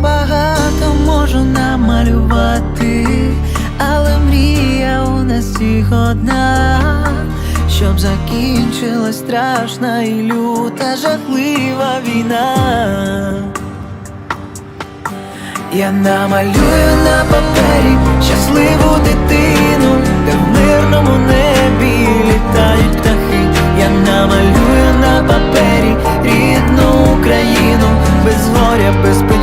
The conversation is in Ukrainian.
Багато можу намалювати, але мрія у нас всіх одна. Щоб закінчилась страшна і люта жахлива війна. Я намалюю на папері